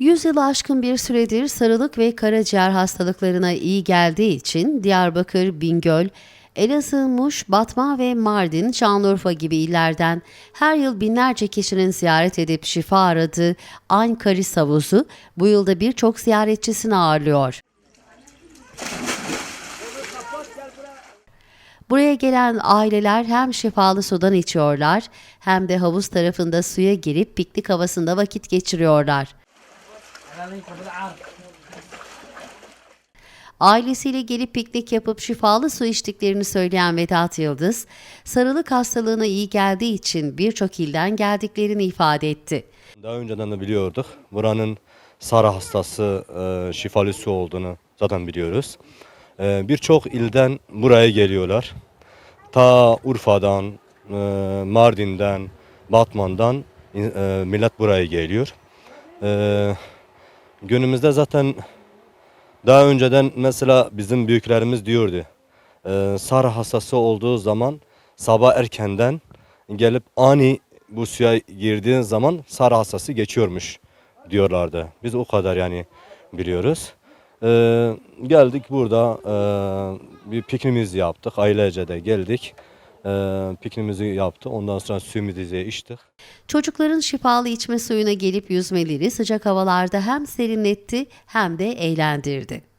100 yılı aşkın bir süredir sarılık ve karaciğer hastalıklarına iyi geldiği için Diyarbakır, Bingöl, Elazığ, Muş, Batman ve Mardin, Şanlıurfa gibi illerden her yıl binlerce kişinin ziyaret edip şifa aradığı Ankaris Havuzu bu yılda birçok ziyaretçisini ağırlıyor. Buraya gelen aileler hem şifalı sudan içiyorlar hem de havuz tarafında suya girip piknik havasında vakit geçiriyorlar. Ailesiyle gelip piknik yapıp şifalı su içtiklerini söyleyen Vedat Yıldız, sarılık hastalığına iyi geldiği için birçok ilden geldiklerini ifade etti. Daha önceden de biliyorduk. Buranın sarı hastası e, şifalı su olduğunu zaten biliyoruz. E, Birçok ilden buraya geliyorlar. Ta Urfa'dan, e, Mardin'den, Batman'dan e, millet buraya geliyor. E, günümüzde zaten daha önceden mesela bizim büyüklerimiz diyordu. E, sarı hastası olduğu zaman sabah erkenden gelip ani bu suya girdiğin zaman sarı hastası geçiyormuş diyorlardı. Biz o kadar yani biliyoruz. Ee, geldik burada e, bir pikniğimizi yaptık. Ailece de geldik. Ee, pikniğimizi yaptık. Ondan sonra suyumuzu içtik. Çocukların şifalı içme suyuna gelip yüzmeleri sıcak havalarda hem serinletti hem de eğlendirdi.